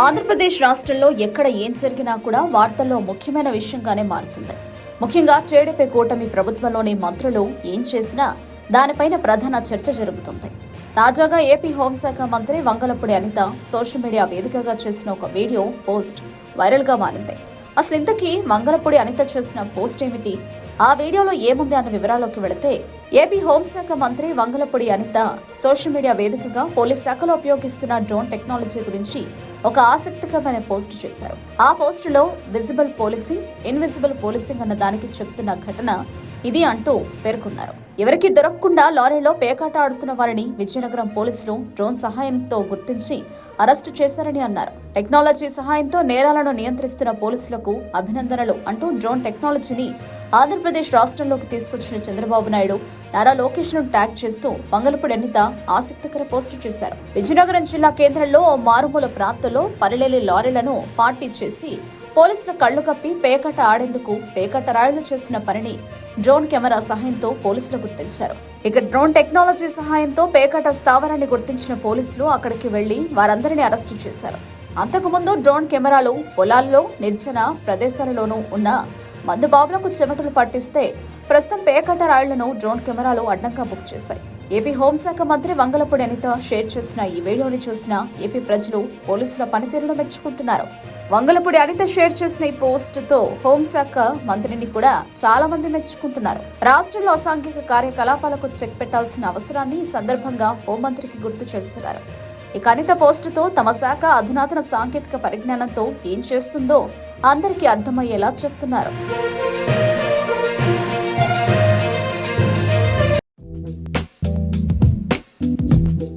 ఆంధ్రప్రదేశ్ రాష్ట్రంలో ఎక్కడ ఏం జరిగినా కూడా వార్తల్లో ముఖ్యమైన విషయంగానే మారుతుంది. ముఖ్యంగా టీడీపీ కూటమి ప్రభుత్వంలోని మంత్రులు ఏం చేసినా దానిపైన ప్రధాన చర్చ జరుగుతుంది. తాజాగా ఏపీ హోంశాఖ మంత్రి వంగలపూడి అనిత సోషల్ మీడియా వేదికగా చేసిన ఒక వీడియో పోస్ట్ వైరల్గా మారింది. అసలు ఇంతకీ మంగళపూడి అనిత చేసిన పోస్ట్ ఏమిటి? ఆ వీడియోలో ఏముంది అన్న వివరాల్లోకి వెళితే ఏపీ హోంశాఖ మంత్రి వంగలపూడి అనిత సోషల్ మీడియా వేదికగా పోలీస్ శాఖలో ఉపయోగిస్తున్న డ్రోన్ టెక్నాలజీ గురించి ఒక ఆసక్తికరమైన పోస్ట్ చేశారు. ఆ పోస్టులో విజిబుల్ పోలీసింగ్ ఇన్విజిబుల్ పోలీసింగ్ అన్న దానికి చెప్తున్న ఘటన ఇది అంటూ పేర్కొన్నారు. ఎవరికి దొరకకుండా లారీలో పేకాట ఆడుతున్న వారిని విజయనగరం పోలీసులు డ్రోన్ సహాయంతో గుర్తించి అరెస్టు చేశారని అన్నారు. టెక్నాలజీ సహాయంతో నేరాలను నియంత్రిస్తున్న పోలీసులకు అభినందనలు అంటూ డ్రోన్ టెక్నాలజీని ఆంధ్రప్రదేశ్ రాష్ట్రంలోకి తీసుకొచ్చిన చంద్రబాబు నాయుడు నారా లోకేష్ను ట్యాగ్ చేస్తూ మంగళపూడి అనిత ఆసక్తికర పోస్టు చేశారు. విజయనగరం జిల్లా కేంద్రంలో ఓ మారుమూల ప్రాంతంలో పనిలేని లారీలను పార్టీ చేసి పోలీసుల కళ్ళు కప్పి పేకట ఆడేందుకు పేకట రాయులు చేసిన పనిని డ్రోన్ కెమెరా సహాయంతో పోలీసులు గుర్తించారు. ఇక డ్రోన్ టెక్నాలజీ సహాయంతో పేకట స్థావరాన్ని గుర్తించిన పోలీసులు అక్కడికి వెళ్ళి వారందరినీ అరెస్టు చేశారు. అంతకుముందు డ్రోన్ కెమెరాలు పొలాల్లో నిర్జన ప్రదేశాలలోనూ ఉన్న మందుబాబులకు చెమటలు పట్టిస్తే ప్రస్తుతం పేకట రాళ్ళను డ్రోన్ కెమెరాలు అడ్డంగా బుక్ చేశాయి. ఏపీ హోంశాఖ మంత్రి వంగలపూడి అనిత షేర్ చేసిన ఈ వీడియోని చూసిన ఏపీ ప్రజలు పోలీసుల పనితీరును మెచ్చుకుంటున్నారు. వంగలపూడి అనిత షేర్ చేసిన ఈ పోస్ట్తో హోంశాఖ మంత్రిని కూడా చాలా మంది మెచ్చుకుంటున్నారు. రాష్ట్రంలో అసాంఘిక కార్యకలాపాలకు చెక్ పెట్టాల్సిన అవసరాన్ని ఈ సందర్భంగా హోంమంత్రికి గుర్తు చేస్తున్నారు. ఇక అనిత పోస్టుతో తమ శాఖ అధునాతన సాంకేతిక పరిజ్ఞానంతో ఏం చేస్తుందో అందరికీ అర్థమయ్యేలా చెప్తున్నారు.